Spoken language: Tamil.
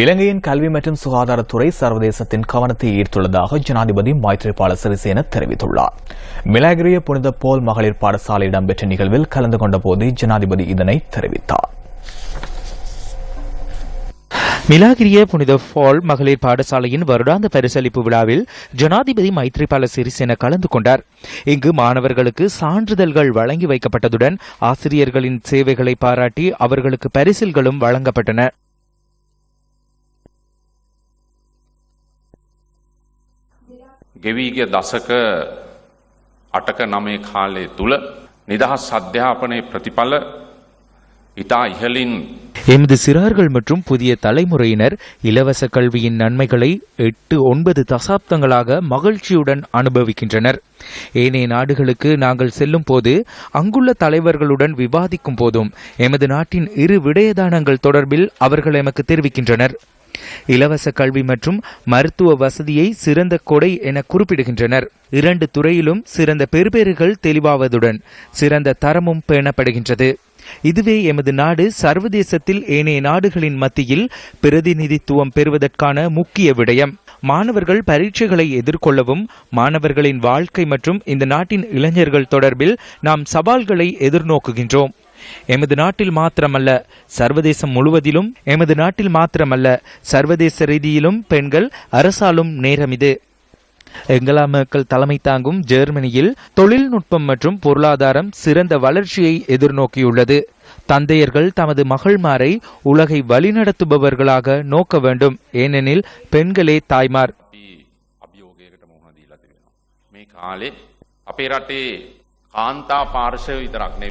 இலங்கையின் கல்வி மற்றும் சுகாதாரத்துறை சர்வதேசத்தின் கவனத்தை ஈர்த்துள்ளதாக ஜனாதிபதி மைத்ரிபால சிறிசேன தெரிவித்துள்ளார். மிலாகிரிய புனித போல் மகளிர் பாடசாலை இடம்பெற்ற நிகழ்வில் கலந்து கொண்டபோது ஜனாதிபதி இதனை தெரிவித்தார். மிலாகிரிய புனித ஃபால் மகளிர் பாடசாலையின் வருடாந்த பரிசளிப்பு விழாவில் ஜனாதிபதி மைத்ரிபால சிறிசேன கலந்து கொண்டார். இங்கு மாணவர்களுக்கு சான்றிதழ்கள் வழங்கி வைக்கப்பட்டதுடன் ஆசிரியர்களின் சேவைகளை பாராட்டி அவர்களுக்கு பரிசில்களும் வழங்கப்பட்டன. ගෙවීගිය දසක අටක නමේ කාලය තුළ නිදහස් අධ්‍යාපනය ප්‍රතිඵල ඉතා ඉහලින් எமது சிறார்கள் மற்றும் புதிய தலைமுறையினர் இலவச கல்வியின் நன்மைகளை எட்டு ஒன்பது தசாப்தங்களாக மகிழ்ச்சியுடன் அனுபவிக்கின்றனர் ஏனைய நாடுகளுக்கு நாங்கள் செல்லும் போது அங்குள்ள தலைவர்களுடன் விவாதிக்கும் போதும் எமது நாட்டின் இரு விடயதானங்கள் தொடர்பில் அவர்கள் எமக்கு தெரிவிக்கின்றனர் இலவச கல்வி மற்றும் மருத்துவ வசதியை சிறந்த கொடை என குறிப்பிடுகின்றனர். இரண்டு துறையிலும் சிறந்த பெறுபேறுகள் தெளிவாவதுடன் சிறந்த தரமும் பேணப்படுகின்றது. இதுவே எமது நாடு சர்வதேசத்தில் ஏனைய நாடுகளின் மத்தியில் பிரதிநிதித்துவம் பெறுவதற்கான முக்கிய விடயம். மாணவர்கள் பரீட்சைகளை எதிர்கொள்ளவும் மாணவர்களின் வாழ்க்கை மற்றும் இந்த நாட்டின் இளைஞர்கள் தொடர்பில் நாம் சவால்களை எதிர்நோக்குகின்றோம். எமது நாட்டில் மாத்திரமல்ல சர்வதேசம் முழுவதிலும் எமது நாட்டில் மாத்திரமல்ல சர்வதேச ரீதியிலும் பெண்கள் அரசாலும் நேரம் இது எங்கலா மேர்க்கல் தலைமை தாங்கும் ஜெர்மனியில் தொழில்நுட்பம் மற்றும் பொருளாதாரம் சிறந்த வளர்ச்சியை எதிர்நோக்கியுள்ளது தந்தையர்கள் தமது மகள்மாரை உலகை வழிநடத்துபவர்களாக நோக்க வேண்டும் ஏனெனில் பெண்களே தாய்மார் අභියෝගයකට මුහුණ දීලා තිබෙනවා. මේ කාලේ අපේ රටේ කාන්තා පාර්ශව විතරක් නෙවෙයි